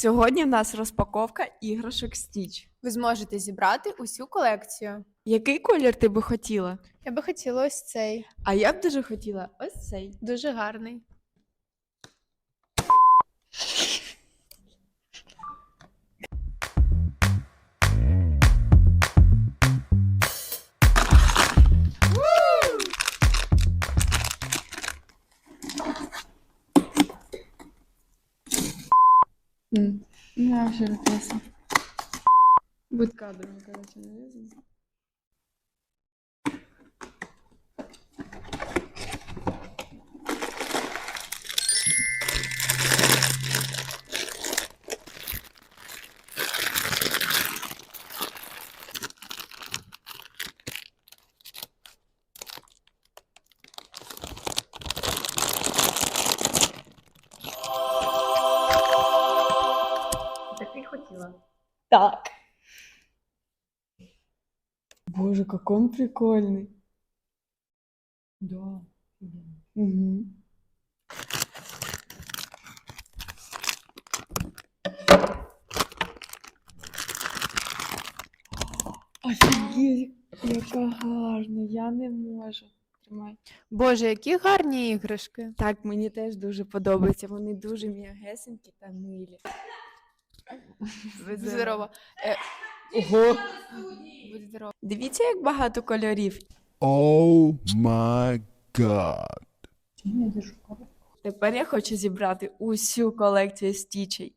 Сьогодні в нас розпаковка іграшок Стіч. Ви зможете зібрати усю колекцію. Який колір ти би хотіла? Я би хотіла ось цей. А я б дуже хотіла ось цей. Дуже гарний. Я вже написано. Будь кадром, короче, не хотіла. Так. Боже, как он прикольный. Да. Угу. Офігеть, яка гарна, я не можу. Тримай. Боже, які гарні іграшки. Так, мені теж дуже подобається. Вони дуже м'ягесенькі та милі. Будь здорова. Е, Ого. будь здорова. Дивіться, як багато кольорів. Oh my god. Тепер я хочу зібрати усю колекцію стічей.